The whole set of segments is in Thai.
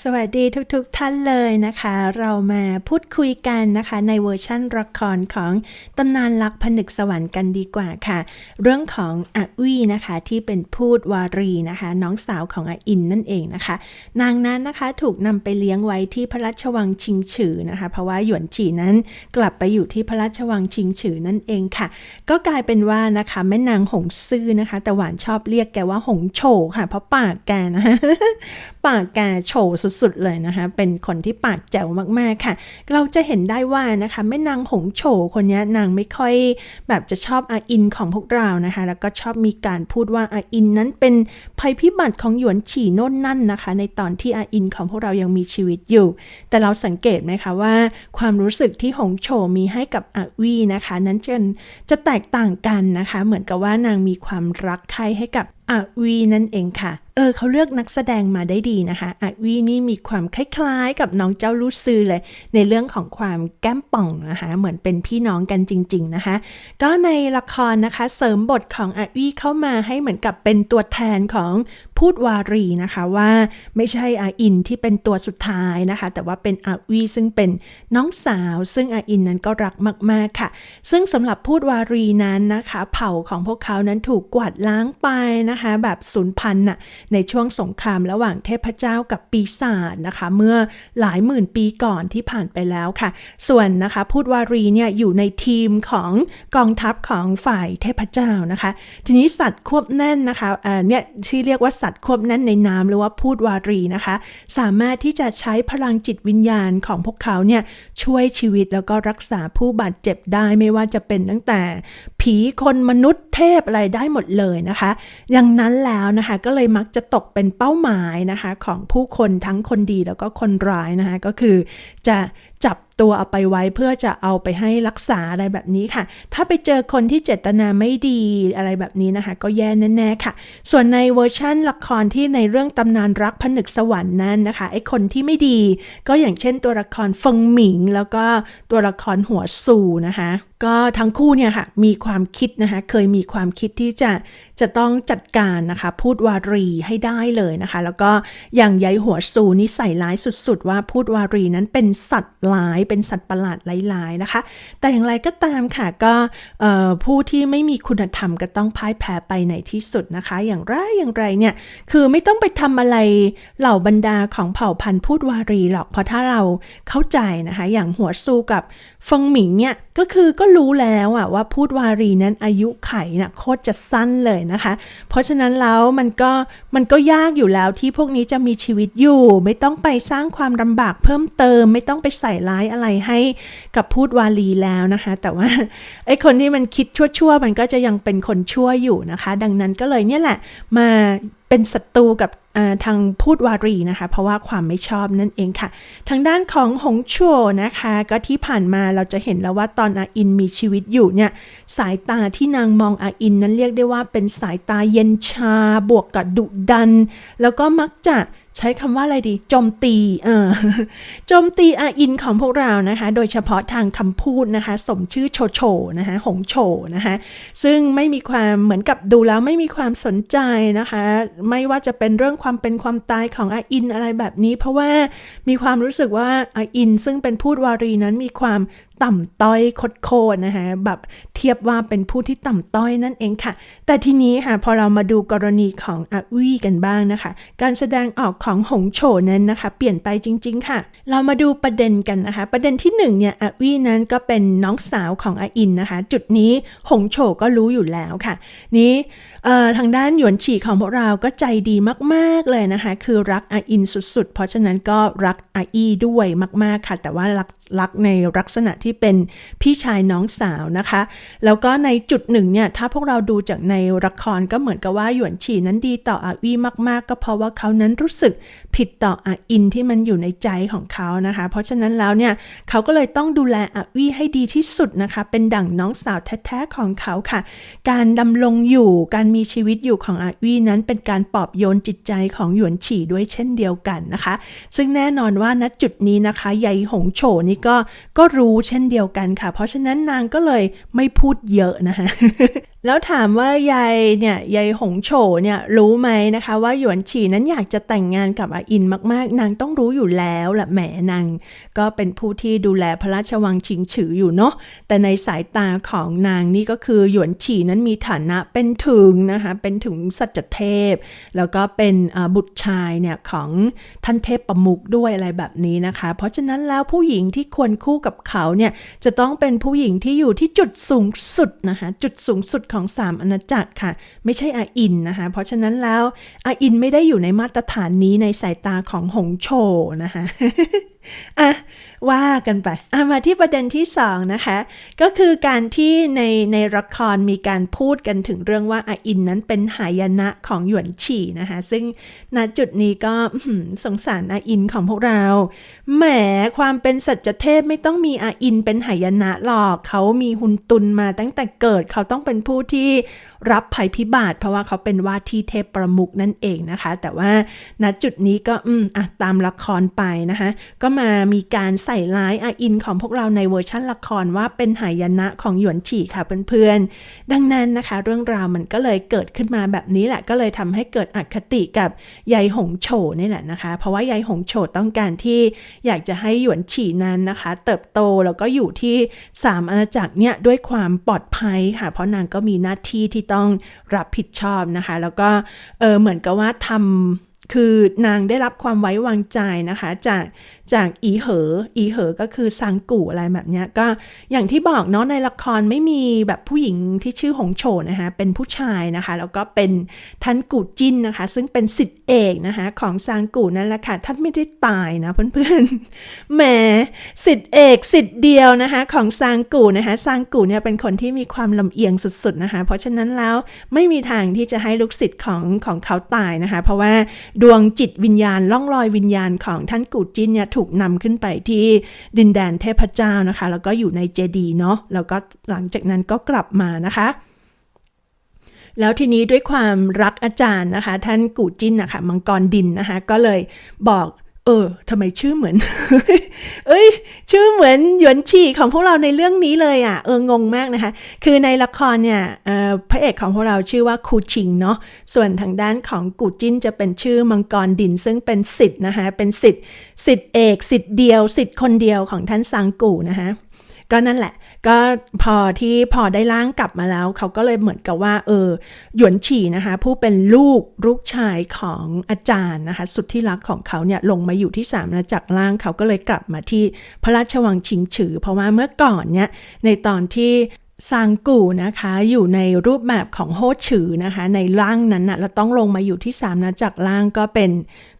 สวัสดีทุกๆทท่านเลยนะคะ เรามาพูดคุยกันนะคะ ในเวอร์ชั่นละครของตำนานรักผนึกสวรรค์กันดีกว่าค่ะ เรื่องของอาวีนะคะที่เป็นพูดวารีนะคะ น้องสาวของอาอินนั่นเองนะคะ นางนั้นนะคะถูกนำไปเลี้ยงไว้ที่พระราชวังชิงฉือนะคะ เพราะว่าหยวนฉีนั้นกลับไปอยู่ที่พระราชวังชิงฉือนั่นเองค่ะ ก็กลายเป็นว่านะคะแม่นางหงซื่อนะคะ แต่หวานชอบเรียกแกว่าหงโฉค่ะ เพราะปากแกนะคะปากแกโฉสุดๆเลยนะคะ เป็นคนที่ปากแจ๋วมากๆค่ะ เราจะเห็นได้ว่านะคะแม่นางหงโฉคนนี้นางไม่ค่อยแบบจะชอบอาอินของพวกเรานะคะ แล้วก็ชอบมีการพูดว่าอาอินนั้นเป็นภัยพิบัติของหยวนฉีโน่นนั่นนะคะ ในตอนที่อาอินของพวกเรายังมีชีวิตอยู่ แต่เราสังเกตไหมคะว่า ความรู้สึกที่หงโฉมีให้กับอาวีนะคะ นั้นจะจะแตกต่างกันนะคะ เหมือนกับว่านางมีความรักใคร่ให้กับอาวีนั่นเองค่ะ เออเขาเลือกนักแสดงมาได้ดีนะคะอาวีนี่มีความคล้ายๆ กับน้องเจ้าลูซือเลย ในเรื่องของความแก้มป่องนะคะ เหมือนเป็นพี่น้องกันจริง ๆนะคะ ก็ในละครนะคะเสริมบทของอาวีเข้ามาให้เหมือนกับเป็นตัวแทนของพูดวารีนะคะว่าไม่ใช่อาอินที่เป็นตัวสุดท้ายนะคะ แต่ว่าเป็นอาวีซึ่งเป็นน้องสาว ซึ่งอาอินนั้นก็รักมาก ๆ ค่ะ ซึ่งสำหรับพูดวารีนั้นนะคะ เผ่าของพวกเขานั้นถูกกวาดล้างไปนะคะ แบบสูญพันธุ์น่ะในช่วงสงครามระหว่างเทพเจ้ากับปีศาจนะคะ เมื่อหลายหมื่นปีก่อนที่ผ่านไปแล้วค่ะ ส่วนนะคะพูดวารีเนี่ยอยู่ในทีมของกองทัพของฝ่ายเทพเจ้านะคะ ทีนี้สัตว์ควบแน่นนะคะเอ่อเนี่ยที่เรียกว่าสัตว์ควบแน่นในน้ำหรือว่าพูดวารีนะคะ สามารถที่จะใช้พลังจิตวิญญาณของพวกเขาเนี่ยช่วยชีวิตแล้วก็รักษาผู้บาดเจ็บได้ไม่ว่าจะเป็นตั้งแต่ ผีคนมนุษย์เทพอะไรได้หมดเลยนะคะอย่างนั้นแล้วนะคะก็เลยมักจะตกเป็นเป้าหมายนะคะของผู้คนทั้งคนดีแล้วก็คนร้ายนะคะก็คือจะ จับตัวเอาไปไว้เพื่อจะเอาไปให้รักษาอะไรแบบนี้ค่ะ ถ้าไปเจอคนที่เจตนาไม่ดีอะไรแบบนี้นะคะ ก็แย่แน่ๆค่ะ ส่วนในเวอร์ชั่นละครที่ในเรื่องตำนานรักผนึกสวรรค์นั้นนะคะไอ้คนที่ไม่ดี ก็อย่างเช่นตัวละครฟงหมิง แล้วก็ตัวละครหัวซูนะคะ ก็ทั้งคู่เนี่ยค่ะมีความคิดนะคะเคยมีความคิดที่จะจะต้องจัดการนะคะ พูดวารีให้ได้เลยนะคะ แล้วก็อย่างยายหัวซูนี่ใส่ร้ายสุดๆ ว่าพูดวารีนั้นเป็นสัตว์ร้ายเป็นสัตว์ประหลาดหลายๆนะคะ แต่อย่างไรก็ตามค่ะก็ผู้ที่ไม่มีคุณธรรมก็ต้องพ่ายแพ้ไปในที่สุดนะคะ อย่างไรอย่างไรเนี่ยคือไม่ต้องไปทำอะไรเหล่าบรรดาของเผ่าพันธุ์พูดวารีหรอกเพราะถ้าเราเข้าใจนะคะ อย่างหัวซูกับฟงหมิงเนี่ยก็คือก็รู้แล้วอะว่าพูดวารีนั้นอายุไขนะ่ะโคตรจะสั้นเลยนะคะ เพราะฉะนั้นแล้วมันก็มันก็ยากอยู่แล้วที่พวกนี้จะมีชีวิตอยู่ ไม่ต้องไปสร้างความลำบากเพิ่มเติม ไม่ต้องไปใส่ร้ายอะไรให้กับพูดวารีแล้วนะคะ แต่ว่าไอ้คนที่มันคิดชั่วๆมันก็จะยังเป็นคนชั่วอยู่นะคะ ดังนั้นก็เลยเนี่ยแหละมา เป็นศัตรูกับทางพูดวารีนะคะ เพราะว่าความไม่ชอบนั่นเองค่ะ ทางด้านของหงชัวนะคะ ก็ที่ผ่านมาเราจะเห็นแล้วว่าตอนอาอินมีชีวิตอยู่เนี่ยสายตาที่นางมองอาอินนั้นเรียกได้ว่าเป็นสายตาเย็นชาบวกกับดุดัน แล้วก็มักจะ ใช้คำว่าอะไรดีโจมตีเออโจมตีอาอินของพวกเรานะคะ โดยเฉพาะทางคำพูดนะคะ สมชื่อโชโฉนะคะหงโฉนะคะซึ่งไม่มีความเหมือนกับดูแล้วไม่มีความสนใจนะคะ ไม่ว่าจะเป็นเรื่องความเป็นความตายของอาอินอะไรแบบนี้ เพราะว่ามีความรู้สึกว่าอาอิน ซึ่งเป็นพูดวารีนั้นมีความ ต่ำต้อยคดโคนนะคะแบบเทียบว่าเป็นผู้ที่ต่ำต้อยนั่นเองค่ะ แต่ทีนี้ค่ะพอเรามาดูกรณีของอาวีกันบ้างนะคะ การแสดงออกของหงโฉนั้นนะคะ เปลี่ยนไปจริง ๆ ค่ะ เรามาดูประเด็นกันนะคะ ประเด็นที่1เนี่ยอาวีนั้นก็เป็นน้องสาวของอาอินนะคะ จุดนี้หงโฉก็รู้อยู่แล้วค่ะ นี้ทางด้านหยวนฉีของพวกเราก็ใจดีมากๆเลยนะคะ คือรักอาอินสุดๆ เพราะฉะนั้นก็รักอาอีด้วยมากๆค่ะ แต่ว่ารักรักในลักษณะที่เป็นพี่ชายน้องสาวนะคะ แล้วก็ในจุดหนึ่งเนี่ยถ้าพวกเราดูจากในละครก็เหมือนกับว่าหยวนฉีนั้นดีต่ออาวีมาก ๆ ก็เพราะว่าเขานั้นรู้สึก ผิดต่อออินที่มันอยู่ในใจของเขานะคะ เพราะฉะนั้นแล้วเนี่ยเขาก็เลยต้องดูแลอวีให้ดีที่สุดนะคะ เป็นดั่งน้องสาวแท้ๆของเขาค่ะ การดำรงอยู่การมีชีวิตอยู่ของอวีนั้นเป็นการปลอบโยนจิตใจของหยวนฉีด้วยเช่นเดียวกันนะคะ ซึ่งแน่นอนว่าณจุดนี้นะคะยายหงโฉนี่ก็ก็รู้เช่นเดียวกันค่ะ เพราะฉะนั้นนางก็เลยไม่พูดเยอะนะคะ แล้วถามว่ายายเนี่ยยายหงโฉเนี่ยรู้ไหมนะคะว่าหยวนฉีนั้นอยากจะแต่งงานกับอาอินมากๆ นางต้องรู้อยู่แล้วแหละแหมนางก็เป็นผู้ที่ดูแลพระราชวังชิงฉืออยู่เนาะแต่ในสายตาของนางนี่ก็คือหยวนฉีนั้นมีฐานะเป็นถึงนะคะเป็นถึงสัจเทพ แล้วก็เป็นบุตรชายเนี่ยของท่านเทพประมุกด้วยอะไรแบบนี้นะคะ เพราะฉะนั้นแล้วผู้หญิงที่ควรคู่กับเขาเนี่ยจะต้องเป็นผู้หญิงที่อยู่ที่จุดสูงสุดนะคะจุดสูงสุดของสามอาณาจักรค่ะ ไม่ใช่อาอินนะคะ เพราะฉะนั้นแล้วอาอินไม่ได้อยู่ในมาตรฐานนี้ในสายตาของหงโชนะคะ อะว่ากันไปอะมาที่ประเด็นที่สองนะคะ ก็คือการที่ในในละครมีการพูดกันถึงเรื่องว่าอาอินนั้นเป็นหายนะของหยวนฉี่นะคะ ซึ่งณจุดนี้ก็สงสารอาอินของพวกเรา แหมความเป็นสัจเทพไม่ต้องมีอาอินเป็นหายนะหรอก เขามีหุนตุนมาตั้งแต่เกิดเขาต้องเป็นผู้ที่ รับภัยพิบัติเพราะว่าเขาเป็นว่าที่เทพประมุกนั่นเองนะคะ แต่ว่าณจุดนี้ก็อืมอะตามละครไปนะคะ ก็มามีการใส่ร้ายอาอินของพวกเราในเวอร์ชั่นละครว่าเป็นหายนะของหยวนฉี่ค่ะเพื่อนๆ ดังนั้นนะคะ เรื่องราวมันก็เลยเกิดขึ้นมาแบบนี้แหละ ก็เลยทำให้เกิดอคติกับยายหงโฉนี่แหละนะคะ เพราะว่ายายหงโฉต้องการที่อยากจะให้หยวนฉี่นั้นนะคะ เติบโตแล้วก็อยู่ที่สามอาณาจักรเนี่ยด้วยความปลอดภัยค่ะ เพราะนางก็มีหน้าที่ที่ต้องรับผิดชอบนะคะ แล้วก็เออเหมือนกับว่าทำคือนางได้รับความไว้วางใจนะคะ จาก จากอีเหอ อีเหอก็คือซังกู่อะไรแบบเนี้ยก็อย่างที่บอกเนาะในละครไม่มีแบบผู้หญิงที่ชื่อหงโฉนะคะเป็นผู้ชายนะคะ แล้วก็เป็นท่านกู่จินนะคะ ซึ่งเป็นสิทธิเอกนะคะของซังกู่นั่นแหละค่ะท่านไม่ได้ตายนะเพื่อนๆแหมสิทธิเอกสิทธิเดียวนะคะของซังกู่นะคะซังกู่เนี่ยเป็นคนที่มีความลำเอียงสุดๆนะคะ เพราะฉะนั้นแล้วไม่มีทางที่จะให้ลูกศิษย์ของของเขาตายนะคะ เพราะว่าดวงจิตวิญญาณล่องลอยวิญญาณของท่านกู่จินเนี่ยถูกนำขึ้นไปที่ดินแดนเทพเจ้านะคะ แล้วก็อยู่ในเจดีเนาะแล้วก็หลังจากนั้นก็กลับมานะคะแล้วทีนี้ด้วยความรักอาจารย์นะคะ ท่านกูจินนะคะมังกรดินนะคะ ก็เลยบอก เออทำไมชื่อเหมือน เอ้ย ชื่อเหมือนหยวนฉีของพวกเราในเรื่องนี้เลยอะ เอองงมากนะคะ คือในละครเนี่ยออพระเอกของพวกเราชื่อว่าคูชิงเนาะ ส่วนทางด้านของกูจินจะเป็นชื่อมังกรดินซึ่งเป็นสิทธ์นะคะ เป็นสิทธ์สิทธ์เอก สิทธ์เดียว สิทธ์คนเดียวของท่านซังกูนะคะ ก็นั่นแหละ ก็พอที่พอได้ร่างกลับมาแล้ว เขาก็เลยเหมือนกับว่า เออหยวนฉี่นะคะ ผู้เป็นลูกลูกชายของอาจารย์นะคะ สุดที่รักของเขาเนี่ยลงมาอยู่ที่สามอาณาจักรล่างเขาก็เลยกลับมาที่พระราชวังชิงฉือ เพราะว่าเมื่อก่อนเนี่ยในตอนที่ซางกูนะคะอยู่ในรูปแบบของโฮฉือนะคะ ในร่างนั้นนะเราต้องลงมาอยู่ที่สามอาณาจักรล่างก็เป็น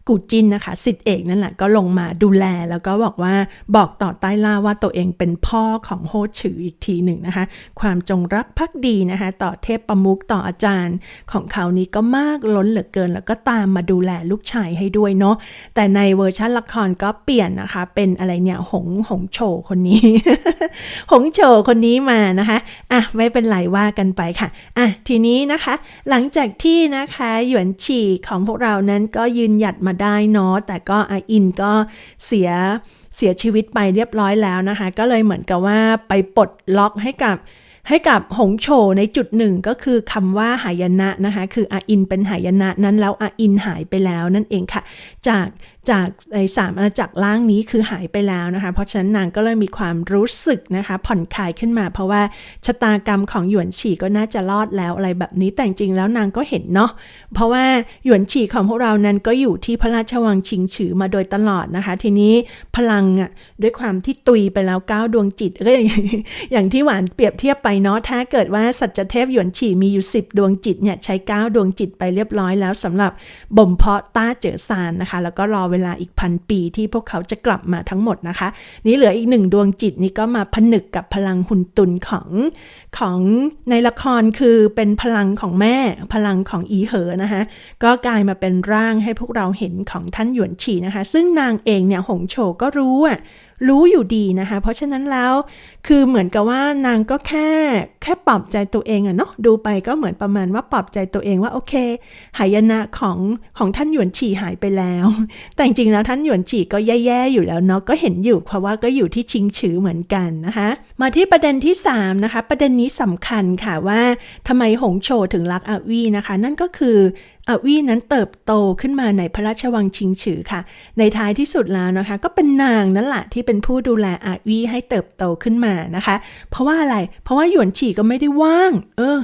กูจินนะคะสิทธิเอกนั่นแหละก็ลงมาดูแลแล้วก็บอกว่าบอกต่อใต้ล่าว่าตัวเองเป็นพ่อของโฮฉืออีกทีหนึ่งนะคะ ความจงรักภักดีนะคะ ต่อเทพประมุกต่ออาจารย์ของเขานี้ก็มากล้นเหลือเกิน แล้วก็ตามมาดูแลลูกชายให้ด้วยเนาะแต่ในเวอร์ชันละครก็เปลี่ยนนะคะ เป็นอะไรเนี่ยหงหงโฉคนนี้ หงโฉคนนี้มานะคะอะไม่เป็นไรว่ากันไปค่ะอะทีนี้นะคะ หลังจากที่นะคะหยวนฉี่ของพวกเรานั้นก็ยืนหยัดมาได้เนาะแต่ก็อาอินก็เสียเสียชีวิตไปเรียบร้อยแล้วนะคะ ก็เลยเหมือนกับว่าไปปลดล็อกให้กับให้กับหงโฉในจุดหนึ่งก็คือคำว่าหายนะนะคะ คืออาอินเป็นหายนะนั้นแล้วอาอินหายไปแล้วนั่นเองค่ะ จาก จากในสามอาณาจักรล่างนี้คือหายไปแล้วนะคะ เพราะฉะนั้นนางก็เลยมีความรู้สึกนะคะ ผ่อนคลายขึ้นมา เพราะว่าชะตากรรมของหยวนฉีก็น่าจะรอดแล้วอะไรแบบนี้แต่จริงแล้วนางก็เห็นเนาะเพราะว่าหยวนฉีของพวกเรานั้นก็อยู่ที่พระราชวังชิงฉือมาโดยตลอดนะคะ ทีนี้พลังอะด้วยความที่ตุยไปแล้วก้าดวงจิตก็อย่างอย่างที่หวานเปรียบเทียบไปเนาะถ้าเกิดว่าสัจเทพหยวนฉีมีอยู่ 10 ดวงจิตเนี่ยใช้9ดวงจิตไปเรียบร้อยแล้วสำหรับบ่มเพาะต้าเจอซานนะคะ แล้วก็รอเวลาอีกพันปีที่พวกเขาจะกลับมาทั้งหมดนะคะ นี่เหลืออีกหนึ่งดวงจิตนี่ก็มาผนึกกับพลังหุนตุนของของในละครคือเป็นพลังของแม่พลังของอีเหอนะคะก็กลายมาเป็นร่างให้พวกเราเห็นของท่านหยวนฉีนะคะ ซึ่งนางเองเนี่ยหงโฉก็รู้อะรู้อยู่ดีนะคะ เพราะฉะนั้นแล้วคือเหมือนกับว่านางก็แค่แค่ปลอบใจตัวเองอะเนาะดูไปก็เหมือนประมาณว่าปลอบใจตัวเองว่าโอเค หายนะของของท่านหยวนฉี่หายไปแล้ว แต่จริงๆแล้วท่านหยวนฉี่ก็แย่ๆอยู่แล้วเนาะก็เห็นอยู่เพราะว่าก็อยู่ที่ชิงฉือเหมือนกันนะคะ มาที่ประเด็นที่3นะคะประเด็นนี้สำคัญค่ะว่าทำไมหงโฉถึงรักอาวีนะคะ นั่นก็คืออาวีนั้นเติบโตขึ้นมาในพระราชวังชิงฉือค่ะ ในท้ายที่สุดแล้วนะคะ ก็เป็นนางนั่นแหละที่เป็นผู้ดูแลอาวีให้เติบโตขึ้นมานะคะ เพราะว่าอะไร เพราะว่าหยวนฉี่ก็ไม่ได้ว่าง เออ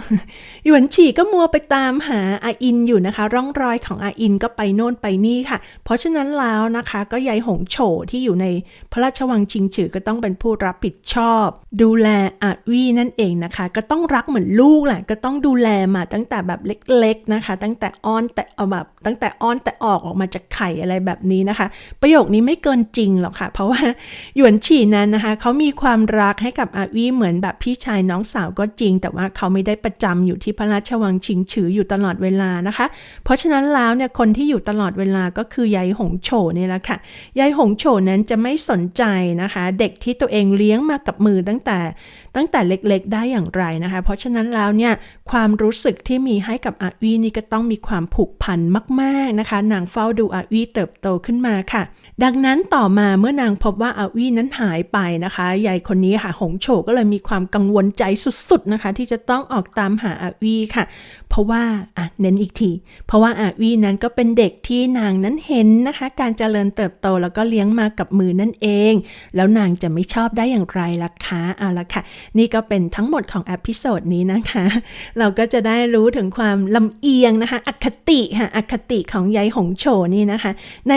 หยวนฉี่ก็มัวไปตามหาอาอินอยู่นะคะ ร่องรอยของอาอินก็ไปโน่นไปนี่ค่ะ เพราะฉะนั้นแล้วนะคะก็ยายหงโฉที่อยู่ในพระราชวังชิงฉือก็ต้องเป็นผู้รับผิดชอบ ดูแลอาวีนั่นเองนะคะ ก็ต้องรักเหมือนลูกแหละก็ต้องดูแลมาตั้งแต่แบบเล็ก ๆนะคะ ตั้งแต่ออนแต่เอาแบบตั้งแต่อ้อนแต่ออกออกมาจากไข่อะไรแบบนี้นะคะ ประโยคนี้ไม่เกินจริงหรอกค่ะ เพราะว่าหยวนฉี่นั้นนะคะเขามีความรักให้กับอาวีเหมือนแบบพี่ชายน้องสาวก็จริง แต่ว่าเขาไม่ได้ประจำอยู่ที่พระราชวังชิงฉืออยู่ตลอดเวลานะคะ เพราะฉะนั้นแล้วเนี่ยคนที่อยู่ตลอดเวลาก็คือยายหงโฉนี่แหละค่ะยายหงโฉนั้นจะไม่สนใจนะคะ เด็กที่ตัวเองเลี้ยงมากับมือตั้งแต่ตั้งแต่เล็กๆ ได้อย่างไรนะคะ เพราะฉะนั้นแล้วเนี่ยความรู้สึกที่มีให้กับอาวีนี่ก็ต้องมีความผูกพันมาก ๆนะคะ นางเฝ้าดูอาวีเติบโตขึ้นมาค่ะ ดังนั้นต่อมาเมื่อนางพบว่าอาวีนั้นหายไปนะคะยายคนนี้ค่ะ หงโฉก็เลยมีความกังวลใจสุดๆนะคะ ที่จะต้องออกตามหาอาวีค่ะ เพราะว่าอะเน้นอีกที เพราะว่าอาวีนั้นก็เป็นเด็กที่นางนั้นเห็นนะคะ การเจริญเติบโตแล้วก็เลี้ยงมากับมือนั่นเอง แล้วนางจะไม่ชอบได้อย่างไรล่ะคะเอาละค่ะ นี่ก็เป็นทั้งหมดของอพิโซดนี้นะคะ เราก็จะได้รู้ถึงความลำเอียงนะคะ อคติค่ะอคติของยายหงโฉนี่นะคะ ใน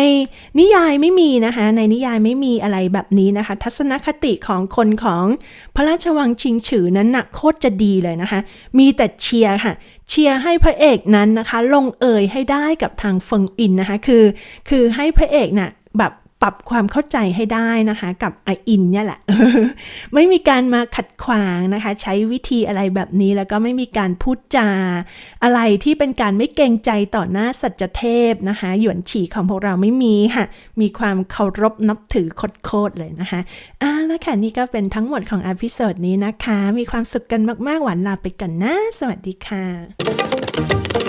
นิยายไม่มีนะคะ ในนิยายไม่มีอะไรแบบนี้นะคะ ทัศนคติของคนของพระราชวังชิงฉือนั้นนะโคตรจะดีเลยนะคะ มีแต่เชียร์ค่ะเชียร์ให้พระเอกนั้นนะคะ ลงเอยให้ได้กับทางเฟิงอินนะคะ คือ คือให้พระเอกน่ะแบบ ปรับความเข้าใจให้ได้นะคะ กับไออินเนี่ยแหละ ไม่มีการมาขัดขวางนะคะ ใช้วิธีอะไรแบบนี้แล้วก็ไม่มีการพูดจา อะไรที่เป็นการไม่เกรงใจต่อหน้าสัจเทพนะคะ หยวนฉี่ของพวกเราไม่มีค่ะ มีความเคารพนับถือโคตรเลยนะคะอ่าแล้วค่ะนี่ก็เป็นทั้งหมดของอพิโซดนี้นะคะ มีความสุขกันมากๆหวานลาไปกันนะ สวัสดีค่ะ